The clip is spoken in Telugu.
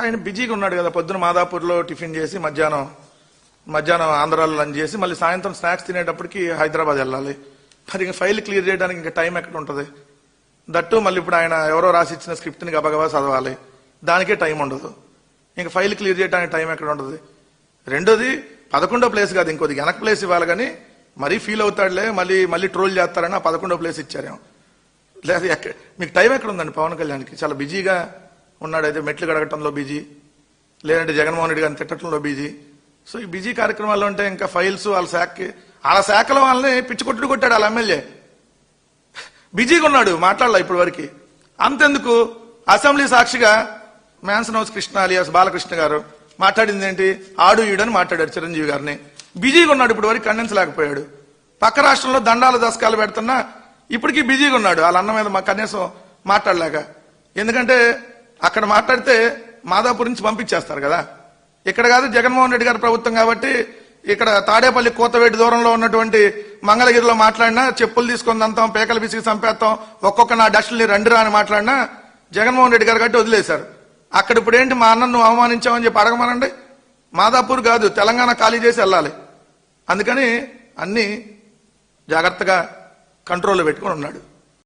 ఆయన బిజీగా ఉన్నాడు కదా పొద్దున మాదాపూర్లో టిఫిన్ చేసి మధ్యాహ్నం మధ్యాహ్నం ఆంధ్రాలో లంచ్ చేసి మళ్ళీ సాయంత్రం స్నాక్స్ తినేటప్పటికి హైదరాబాద్ వెళ్ళాలి. మరి ఇంకా ఫైల్ క్లియర్ చేయడానికి ఇంకా టైం ఎక్కడ ఉంటుంది? దట్టు మళ్ళీ ఇప్పుడు ఆయన ఎవరో రాసి ఇచ్చిన స్క్రిప్ట్ని గబగబా చదవాలి. దానికే టైం ఉండదు. ఇంకా ఫైల్ క్లియర్ చేయడానికి టైం ఎక్కడ ఉంటుంది? రెండోది పదకొండో ప్లేస్ కాదు ఇంకోది వెనక ప్లేస్ ఇవ్వాలి కానీ మరీ ఫీల్ అవుతాడులే మళ్ళీ మళ్ళీ ట్రోల్ చేస్తారని ఆ పదకొండో ప్లేస్ ఇచ్చారేమో. లేదు మీకు టైం ఎక్కడ ఉందండి పవన్ కళ్యాణ్కి? చాలా బిజీగా ఉన్నాడు అయితే మెట్లు కడగటంలో బిజీ లేదంటే జగన్మోహన్ రెడ్డి గారిని తిట్టడంలో బిజీ. సో ఈ బిజీ కార్యక్రమాల్లో ఉంటే ఇంకా ఫైల్స్ వాళ్ళ శాఖకి వాళ్ళ శాఖలో వాళ్ళని పిచ్చి కొట్టుడు కొట్టాడు వాళ్ళ ఎమ్మెల్యే. బిజీగా ఉన్నాడు మాట్లాడలే ఇప్పటి వరకు అంతెందుకు? అసెంబ్లీ సాక్షిగా mansion house Krishna alias Balakrishna గారు మాట్లాడింది ఏంటి? ఆడు ఈడని మాట్లాడారు చిరంజీవి గారిని. బిజీగా ఉన్నాడు ఇప్పటి వరకు ఖండించలేకపోయాడు పక్క రాష్ట్రంలో దండాలు దశకాలు పెడుతున్నా ఇప్పటికీ బిజీగా ఉన్నాడు. వాళ్ళ అన్న మీద మా కనీసం మాట్లాడలేక. ఎందుకంటే అక్కడ మాట్లాడితే మాదాపూర్ నుంచి పంపించేస్తారు కదా. ఇక్కడ కాదు జగన్మోహన్ రెడ్డి గారి ప్రభుత్వం కాబట్టి ఇక్కడ తాడేపల్లి కోతవేటి దూరంలో ఉన్నటువంటి మంగళగిరిలో మాట్లాడినా చెప్పులు తీసుకొని అంతాం పేకలు పిసికి చంపేస్తాం ఒక్కొక్క నా డస్టుల్ని రండి రా అని మాట్లాడినా జగన్మోహన్ రెడ్డి గారు కట్టి వదిలేశారు. అక్కడ ఇప్పుడు ఏంటి మా అన్నను నువ్వు అవమానించావని చెప్పి అడగమనండి? మాదాపూర్ కాదు తెలంగాణ ఖాళీ చేసి వెళ్ళాలి. అందుకని అన్ని జాగ్రత్తగా కంట్రోల్లో పెట్టుకొని ఉన్నాడు.